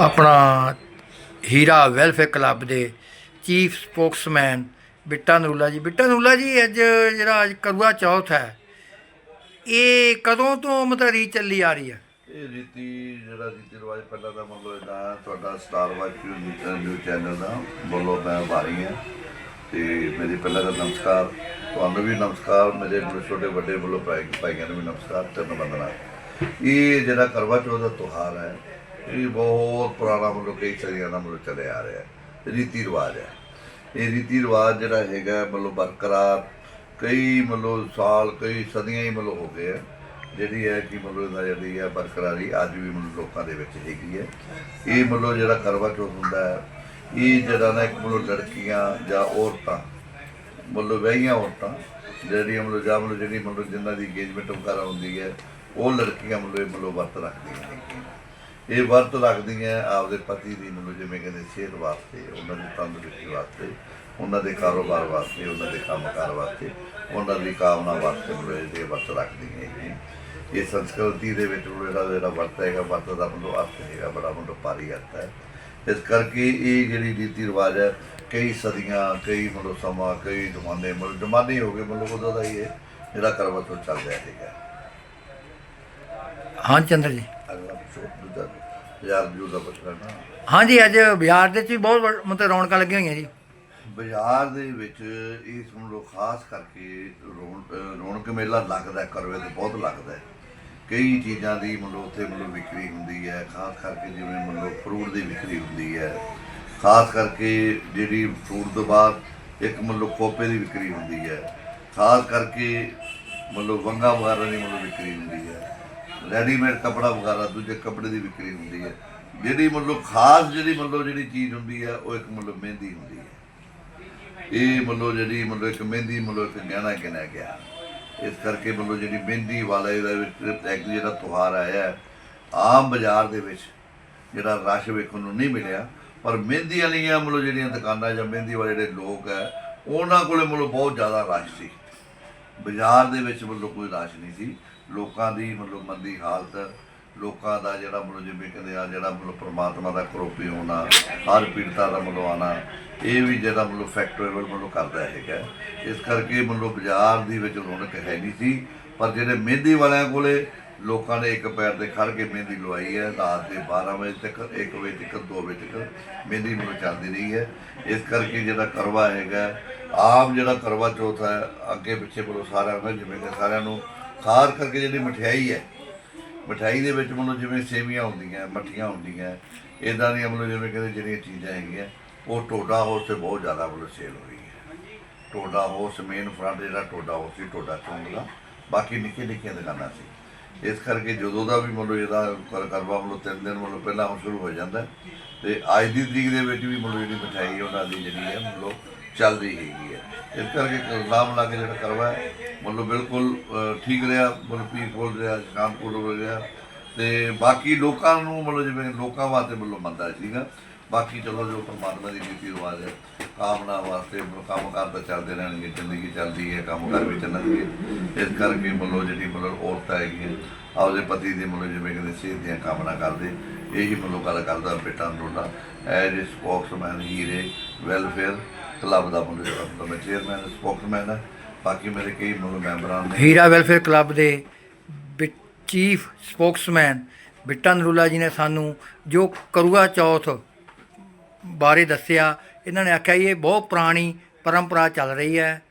ਆਪਣਾ Heera welfare club ਦੇ chief spokesman Bitta Nula ji. Bitta Nula ਜੀ, ਅੱਜ ਜਿਹੜਾ ਅੱਜ ਕਰਵਾ ਚੌਥ ਹੈ, ਇਹ ਕਦੋਂ ਤੋਂ ਮਤਲਬ ਰੀ ਚੱਲੀ ਆ ਰਹੀ ਹੈ? ਇਹ ਰੀਤੀ, ਜਿਹੜਾ ਰੀਤੀ ਰਿਵਾਜ ਪਹਿਲਾਂ ਦਾ ਮੰਨ ਲਓ ਇਦਾਂ ਤੁਹਾਡਾ ਸਟਾਰ ਵਾਚ ਨਿਊਜ਼ ਚੈਨਲ ਦਾ ਬੋਲੋ ਮੈਂ ਵਾਰੀ ਹਾਂ। ਤੇ ਮੇਰੀ ਪਹਿਲਾਂ ਦਾ ਨਮਸਕਾਰ, ਤੁਹਾਨੂੰ ਵੀ ਨਮਸਕਾਰ, ਮੇਰੇ ਛੋਟੇ ਵੱਡੇ ਵੱਲੋਂ ਭਾਈ ਭਾਈਆਂ ਨੂੰ ਵੀ ਨਮਸਕਾਰ ਚਰਨ ਬੰਦਨਾ ਇਹ ਜਿਹੜਾ ਕਰਵਾ ਚੌਥ ਦਾ ਤਿਉਹਾਰ ਹੈ ਇਹ ਬਹੁਤ ਪੁਰਾਣਾ ਮਤਲਬ ਕਈ ਸਦੀਆਂ ਦਾ ਮਤਲਬ ਚੱਲਿਆ ਆ ਰਿਹਾ ਹੈ ਰੀਤੀ ਰਿਵਾਜ ਹੈ। ਇਹ ਰੀਤੀ ਰਿਵਾਜ ਜਿਹੜਾ ਹੈਗਾ ਮਤਲਬ ਬਰਕਰਾਰ ਕਈ ਮਤਲਬ ਸਾਲ, ਕਈ ਸਦੀਆਂ ਹੀ ਮਤਲਬ ਹੋ ਗਏ ਆ ਜਿਹੜੀ ਹੈ ਕਿ ਮਤਲਬ ਇਹਦਾ ਜਿਹੜੀ ਹੈ ਬਰਕਰਾਰੀ ਅੱਜ ਵੀ ਮਤਲਬ ਲੋਕਾਂ ਦੇ ਵਿੱਚ ਹੈਗੀ ਹੈ। ਇਹ ਮਤਲਬ ਜਿਹੜਾ ਕਰਵਾ ਚੌਥ ਹੁੰਦਾ ਹੈ, ਇਹ ਜਿਹੜਾ ਨਾ ਇੱਕ ਮਤਲਬ ਲੜਕੀਆਂ ਜਾਂ ਔਰਤਾਂ, ਮਤਲਬ ਵਹੀਆਂ ਔਰਤਾਂ, ਜਿਹੜੀਆਂ ਮਤਲਬ ਜਾਂ ਮਤਲਬ ਜਿਹੜੀ ਮਤਲਬ ਜਿਨ੍ਹਾਂ ਦੀ ਇੰਗੇਜਮੈਂਟ ਵਗੈਰਾ ਹੁੰਦੀ ਹੈ, ਉਹ ਲੜਕੀਆਂ ਮਤਲਬ ਇਹ ਮਤਲਬ ਵਰਤ ਰੱਖਦੀਆਂ ਹੈਗੀਆਂ ਇਹ ਵਰਤ ਰੱਖਦੀਆਂ ਆਪਦੇ ਪਤੀ ਦੀ ਮਤਲਬ ਜਿਵੇਂ ਕਹਿੰਦੇ ਸਿਹਤ ਵਾਸਤੇ ਉਹਨਾਂ ਦੀ ਤੰਦਰੁਸਤੀ ਵਾਸਤੇ ਉਹਨਾਂ ਦੇ ਕਾਰੋਬਾਰ ਵਾਸਤੇ ਉਹਨਾਂ ਦੇ ਕੰਮਕਾਰ ਵਾਸਤੇ ਉਹਨਾਂ ਦੀ ਕਾਮਨਾ ਵਾਸਤੇ ਮਤਲਬ ਇਹ ਵਰਤ ਰੱਖਦੀਆਂ ਹੈਗੀਆਂ ਇਹ ਸੰਸਕ੍ਰਿਤੀ ਦੇ ਵਿੱਚ ਜਿਹੜਾ ਜਿਹੜਾ ਵਰਤ ਹੈਗਾ ਵਰਤ ਦਾ ਮਤਲਬ ਅਰਥ ਹੈਗਾ ਬੜਾ ਮਤਲਬ ਭਾਰੀ ਅਰਥ ਹੈ। ਇਸ ਕਰਕੇ ਇਹ ਜਿਹੜੀ ਰੀਤੀ ਰਿਵਾਜ ਹੈ ਕਈ ਸਦੀਆਂ ਕਈ ਮਤਲਬ ਸਮਾਂ ਕਈ ਜ਼ਮਾਨੇ ਮਤਲਬ ਜ਼ਮਾਨੇ ਹੀ ਹੋ ਗਏ ਮਤਲਬ ਉਦੋਂ ਦਾ ਹੀ ਇਹ ਜਿਹੜਾ ਕਰਵਾ ਚੌਥ ਚੱਲ ਰਿਹਾ ਹੈਗਾ। ਹਾਂ ਚੰਦਰ ਜੀ। ਅਗਲਾ ਦਾ ਨਾ ਹਾਂਜੀ ਅੱਜ ਬਿਹਾਰ ਦੇ ਵਿੱਚ ਵੀ ਬਹੁਤ ਵ- ਮਤਲਬ ਰੌਣਕਾਂ ਲੱਗੀਆਂ ਹੋਈਆਂ ਜੀ। ਬਾਜ਼ਾਰ ਦੇ ਵਿੱਚ ਇਸ ਨੂੰ ਖਾਸ ਕਰਕੇ ਰੌਣ- ਅਹ ਰੌਣਕ ਮੇਲਾ ਲੱਗਦਾ ਹੈ, ਕਰਵੇ ਤੇ ਬਹੁਤ ਲੱਗਦਾ ਹੈ। ਕਈ ਚੀਜ਼ਾਂ ਦੀ ਮਤਲਬ ਉੱਥੇ ਮਤਲਬ ਵਿਕਰੀ ਹੁੰਦੀ ਹੈ ਖਾਸ ਕਰਕੇ ਜਿਵੇਂ ਮਤਲਬ ਫਰੂਟ ਦੀ ਵਿਕਰੀ ਹੁੰਦੀ ਹੈ। ਖਾਸ ਕਰਕੇ ਜਿਹੜੀ ਫਰੂਟ ਤੋਂ ਬਾਅਦ ਇੱਕ ਮਤਲਬ ਖੋਪੇ ਦੀ ਵਿਕਰੀ ਹੁੰਦੀ ਹੈ। ਖਾਸ ਕਰਕੇ ਮਤਲਬ ਵੰਗਾ ਵਗੈਰਾ ਦੀ ਮਤਲਬ ਵਿਕਰੀ ਹੁੰਦੀ ਹੈ। ਰੈਡੀਮੇਡ ਕਪੜਾ ਵਗੈਰਾ, ਦੂਜੇ ਕੱਪੜੇ ਦੀ ਵਿਕਰੀ ਹੁੰਦੀ ਹੈ। ਜਿਹੜੀ ਮਤਲਬ ਖਾਸ ਜਿਹੜੀ ਮਤਲਬ ਜਿਹੜੀ ਚੀਜ਼ ਹੁੰਦੀ ਹੈ, ਉਹ ਇੱਕ ਮਤਲਬ ਮਹਿੰਦੀ ਹੁੰਦੀ ਹੈ। ਇਹ ਮਤਲਬ ਜਿਹੜੀ ਮਤਲਬ ਇੱਕ ਮਹਿੰਦੀ ਮਤਲਬ ਇੱਕ ਗਹਿਣਾ ਗਿਣਿਆ ਗਿਆ। ਇਸ ਕਰਕੇ ਮਤਲਬ ਜਿਹੜੀ ਮਹਿੰਦੀ ਵਾਲਾ ਇਹਦਾ ਵਿੱਚ ਇੱਕ ਜਿਹੜਾ ਤਿਉਹਾਰ ਆਇਆ ਆਮ ਬਾਜ਼ਾਰ ਦੇ ਵਿੱਚ ਜਿਹੜਾ ਰਸ਼ ਵੇਖਣ ਨੂੰ ਨਹੀਂ ਮਿਲਿਆ। ਪਰ ਮਹਿੰਦੀ ਵਾਲੀਆਂ ਮਤਲਬ ਜਿਹੜੀਆਂ ਦੁਕਾਨਾਂ ਜਾਂ ਮਹਿੰਦੀ ਵਾਲੇ ਜਿਹੜੇ ਲੋਕ ਹੈ, ਉਹਨਾਂ ਕੋਲੇ ਮਤਲਬ ਬਹੁਤ ਜ਼ਿਆਦਾ ਰਸ਼ ਸੀ। ਬਾਜ਼ਾਰ ਦੇ ਵਿੱਚ ਮਤਲਬ ਕੋਈ ਰਾਸ਼ ਨਹੀਂ ਸੀ। ਲੋਕਾਂ ਦੀ ਮਤਲਬ ਮੰਦੀ ਹਾਲਤ, ਲੋਕਾਂ ਦਾ ਜਿਹੜਾ ਮਤਲਬ ਜਿਵੇਂ ਕਹਿੰਦੇ ਆ, ਜਿਹੜਾ ਮਤਲਬ ਪ੍ਰਮਾਤਮਾ ਦਾ ਕਰੋਪੀ ਹੋਣਾ, ਹਰ ਪੀੜਤਾ ਦਾ ਮਤਲਬ ਆਉਣਾ ਇਹ ਵੀ ਜਿਹੜਾ ਮਤਲਬ ਫੈਕਟਰੇਬਲ ਮਤਲਬ ਕਰਦਾ ਹੈਗਾ। ਇਸ ਕਰਕੇ ਮਤਲਬ ਬਾਜ਼ਾਰ ਦੀ ਵਿੱਚ ਰੌਣਕ ਹੈ ਨਹੀਂ ਸੀ, ਪਰ ਜਿਹੜੇ ਮਹਿੰਦੀ ਵਾਲਿਆਂ ਕੋਲੇ ਲੋਕਾਂ ਨੇ ਇੱਕ ਪੈਰ ਤੇ ਖੜ ਕੇ ਮਹਿੰਦੀ ਲਵਾਈ ਹੈ, ਰਾਤ ਦੇ 12 ਵਜੇ ਤੱਕ 1 ਵਜੇ ਤੱਕ 2 ਵਜੇ ਤੱਕ ਮਹਿੰਦੀ ਮਤਲਬ ਚੱਲਦੀ ਰਹੀ ਹੈ। ਇਸ ਕਰਕੇ ਜਿਹੜਾ ਕਰਵਾ ਹੈਗਾ, ਆਮ ਜਿਹੜਾ ਕਰਵਾ ਚੌਥ ਹੈ, ਅੱਗੇ ਪਿੱਛੇ ਬੋਲੋ ਸਾਰਿਆਂ ਨੂੰ, ਜਿਵੇਂ ਕਿ ਸਾਰਿਆਂ ਨੂੰ ਖਾਸ ਕਰਕੇ ਜਿਹੜੀ ਮਠਿਆਈ ਹੈ, ਮਠਿਆਈ ਦੇ ਵਿੱਚ ਮਤਲਬ ਜਿਵੇਂ ਸੇਵੀਆਂ ਹੁੰਦੀਆਂ, ਮੱਠੀਆਂ ਹੁੰਦੀਆਂ ਇਦਾਂ ਦੀਆਂ ਮਤਲਬ ਜਿਵੇਂ ਕਹਿੰਦੇ ਜਿਹੜੀਆਂ ਚੀਜ਼ਾਂ ਹੈਗੀਆਂ, ਉਹ ਟੋਡਾ ਹੋਸ ਤੇ ਬਹੁਤ ਜ਼ਿਆਦਾ ਮਤਲਬ ਸੇਲ ਹੋ ਰਹੀ ਹੈ। ਟੋਡਾ ਹੋਸ ਮੇਨ ਫਰੰਟ ਜਿਹੜਾ ਟੋਡਾ ਹੋਸ ਸੀ, ਟੋਡਾ ਚੌਂਕ ਦਾ, ਬਾਕੀ ਨਿੱਕੇ ਨਿੱਕੀਆਂ ਦੁਕਾਨਾਂ ਸੀ। ਇਸ ਕਰਕੇ ਜਦੋਂ ਦਾ ਵੀ ਮਤਲਬ ਇਹਦਾ ਕਰ- ਕਰਵਾ ਮਤਲਬ ਤਿੰਨ ਦਿਨ ਮਤਲਬ ਪਹਿਲਾਂ ਹੁਣ ਸ਼ੁਰੂ ਹੋ ਜਾਂਦਾ ਹੈ। ਤੇ ਅੱਜ ਦੀ ਤਰੀਕ ਦੇ ਵਿੱਚ ਵੀ ਮਤਲਬ ਜਿਹੜੀ ਮਠਿਆਈ ਉਹਨਾਂ ਦੀ ਜਿਹੜੀ ਹੈ, ਮਤਲਬ ਚੱਲ ਰਹੀ ਹੈਗੀ ਹੈ। ਇਸ ਕਰਕੇ ਨਾਮ ਲਾ ਕੇ ਜਿਹੜਾ ਕਰਵਾ ਹੈ, ਮਤਲਬ ਬਿਲਕੁਲ ਠੀਕ ਰਿਹਾ, ਮਤਲਬ ਪੀਸਫੁਲ ਰਿਹਾ ਸ਼ਾਂਤਪੂਰਨ ਰਿਹਾ। ਤੇ ਬਾਕੀ ਲੋਕਾਂ ਨੂੰ ਮਤਲਬ ਜਿਵੇਂ ਲੋਕਾਂ ਵਾਸਤੇ ਮਤਲਬ ਮੰਦਾ ਸੀਗਾ ਬਾਕੀ ਚਲੋ ਜੋ ਪਰਮਾਤਮਾ ਦੀ ਰੀਤੀ ਰਿਵਾਜ ਹੈ, ਕਾਮਨਾ ਵਾਸਤੇ ਕੰਮ ਕਾਰ ਤਾਂ ਚੱਲਦੇ ਰਹਿਣਗੇ, ਜ਼ਿੰਦਗੀ ਚੱਲਦੀ ਹੈ, ਕੰਮ ਕਾਰ ਵੀ ਚੱਲਣਗੇ। ਇਸ ਕਰਕੇ ਮਤਲਬ ਜਿਹੜੀ ਮਤਲਬ ਔਰਤਾਂ ਹੈਗੀਆਂ, ਆਪਦੇ ਪਤੀ ਦੀ ਮਤਲਬ ਜਿਵੇਂ ਕਹਿੰਦੇ ਸਿਹਤ ਦੀਆਂ ਕਾਮਨਾ ਕਰਦੇ, ਇਹੀ ਮਤਲਬ ਗੱਲ ਕਰਦਾ ਬੇਟਾ ਨੋਡਾ ਐਜ ਸਪੋਕਸਮੈਨ ਹੀਰੇ ਵੈਲਫੇਅਰ ਕਲੱਬ ਦਾ ਮਤਲਬ ਮੈਂ ਚੇਅਰਮੈਨ ਸਪੋਕਸਮੈਨ ਹੈ। ਬਾਕੀ ਮੇਰੇ ਕਈ ਮਤਲਬ ਮੈਂਬਰਾਂ ਨੇ ਹੀਰਾ ਵੈਲਫੇਅਰ ਕਲੱਬ ਦੇ ਚੀਫ ਸਪੋਕਸਮੈਨ ਬਿੱਟਾ ਨਰੂਲਾ ਜੀ ਨੇ ਸਾਨੂੰ ਜੋ ਕਰੂਗਾ ਚੌਥ ਬਾਰੇ ਦੱਸਿਆ। ਇਹਨਾਂ ਨੇ ਆਖਿਆ ਇਹ ਬਹੁਤ ਪੁਰਾਣੀ ਪਰੰਪਰਾ ਚੱਲ ਰਹੀ ਹੈ।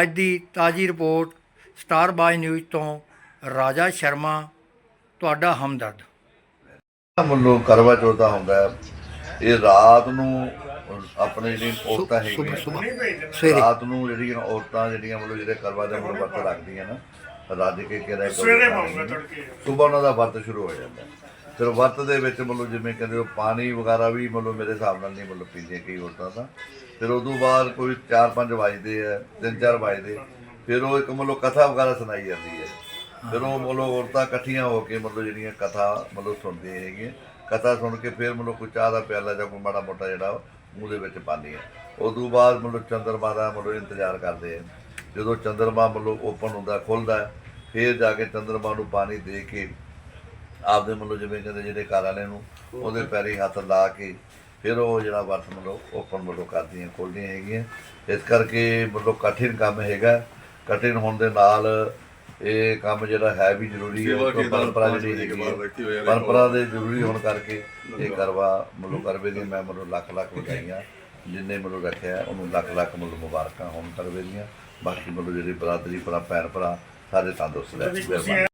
ਅੱਜ ਦੀ ਤਾਜ਼ੀ ਰਿਪੋਰਟ ਸਟਾਰ ਬਾਜ਼ ਨਿਊਜ਼ ਤੋਂ ਰਾਜਾ ਸ਼ਰਮਾ ਤੁਹਾਡਾ ਹਮਦਰਦ। ਮਤਲਬ ਕਰਵਾ ਚੌਥ ਦਾ ਹੁੰਦਾ ਹੈ। ਇਹ ਰਾਤ ਨੂੰ ਆਪਣੇ ਜਿਹੜੀ ਔਰਤਾਂ ਸੁਬਹ ਹੈਗੀਆਂ ਸੁਬਹ ਸਵੇਰੇ। ਰਾਤ ਨੂੰ ਜਿਹੜੀਆਂ ਔਰਤਾਂ ਜਿਹੜੀਆਂ ਮਤਲਬ ਜਿਹੜੇ ਕਰਵਾ ਦੇ ਵਰਤ ਰੱਖਦੀਆਂ ਨਾ ਰੱਜ ਕੇ ਕਿਹੜਾ ਸਵੇਰੇ ਪਾਉਂਗਾ ਤੜਕੇ। ਸਵੇਰ ਉਹਨਾਂ ਦਾ ਵਰਤ ਸ਼ੁਰੂ ਹੋ ਜਾਂਦਾ। ਹੈ। ਫਿਰ ਵਰਤ ਦੇ ਵਿੱਚ ਮਤਲਬ ਜਿਵੇਂ ਕਹਿੰਦੇ ਉਹ ਪਾਣੀ ਵਗੈਰਾ ਵੀ ਮਤਲਬ ਮੇਰੇ ਹਿਸਾਬ ਨਾਲ ਨਹੀਂ ਮਤਲਬ ਪੀਂਦੀਆਂ ਕਈ ਔਰਤਾਂ ਤਾਂ। ਫਿਰ ਉਦੋਂ ਬਾਅਦ ਕੋਈ 4-5 ਵਜਦੇ ਆ 3-4 ਵਜਦੇ। ਫਿਰ ਉਹ ਇੱਕ ਮਤਲਬ ਕਥਾ ਵਗੈਰਾ ਸੁਣਾਈ ਜਾਂਦੀ ਹੈ। ਫਿਰ ਉਹ ਮਤਲਬ ਔਰਤਾਂ ਇਕੱਠੀਆਂ ਹੋ ਕੇ ਮਤਲਬ ਜਿਹੜੀਆਂ ਕਥਾ ਮਤਲਬ ਸੁਣਦੀਆਂ ਹੈਗੀਆਂ ਕਥਾ ਸੁਣ ਕੇ ਫਿਰ ਮਤਲਬ ਕੋਈ ਚਾਹ ਦਾ ਪਿਆਲਾ ਜਾਂ ਕੋਈ ਮਾੜਾ ਮੋਟਾ ਜਿਹੜਾ ਮੂੰਹ ਦੇ ਵਿੱਚ ਪਾਉਂਦੀਆਂ ਉਦੋਂ ਬਾਅਦ ਮਤਲਬ ਚੰਦਰਮਾ ਦਾ ਮਤਲਬ ਇੰਤਜ਼ਾਰ ਕਰਦੇ ਆ। ਜਦੋਂ ਚੰਦਰਮਾ ਮਤਲਬ ਓਪਨ ਹੁੰਦਾ, ਖੁੱਲਦਾ, ਫਿਰ ਜਾ ਕੇ ਚੰਦਰਮਾ ਨੂੰ ਪਾਣੀ ਦੇ ਕੇ ਆਪਦੇ ਮਤਲਬ ਜਿਵੇਂ ਕਹਿੰਦੇ ਜਿਹੜੇ ਘਰ ਵਾਲੇ ਨੂੰ ਉਹਦੇ ਪੈਰੀ ਹੱਥ ਲਾ ਕੇ ਫਿਰ ਉਹ ਜਿਹੜਾ ਵਰਤ ਮਤਲਬ ਓਪਨ ਮਤਲਬ ਕਰਦੀਆਂ ਖੋਲ੍ਹਦੀਆਂ ਹੈਗੀਆਂ। ਇਸ ਕਰਕੇ ਮਤਲਬ ਕਠਿਨ ਕੰਮ ਹੈਗਾ। ਕਠਿਨ ਹੋਣ ਦੇ ਨਾਲ ਇਹ ਕੰਮ ਜਿਹੜਾ ਹੈ ਵੀ ਜ਼ਰੂਰੀ ਹੈ ਪਰੰਪਰਾ ਜਿਹੜੀ ਹੈ। ਪਰੰਪਰਾ ਦੇ ਜ਼ਰੂਰੀ ਹੋਣ ਕਰਕੇ ਇਹ ਕਰਵਾ ਮਤਲਬ ਕਰਵੇ ਦੀ ਮੈਂ ਮਤਲਬ ਲੱਖ ਲੱਖ ਵਧਾਈਆਂ ਜਿੰਨੇ ਮਤਲਬ ਰੱਖਿਆ ਉਹਨੂੰ ਲੱਖ ਲੱਖ ਮਤਲਬ ਮੁਬਾਰਕਾਂ ਹੋਣ ਕਰਵੇ ਦੀਆਂ। ਬਾਕੀ ਮਤਲਬ ਜਿਹੜੇ ਬਰਾਦਰੀ ਭਰਾ ਭੈਣ ਭਰਾ ਸਾਰੇ ਤੰਦਰੁਸਤ ਰਹਿਣ।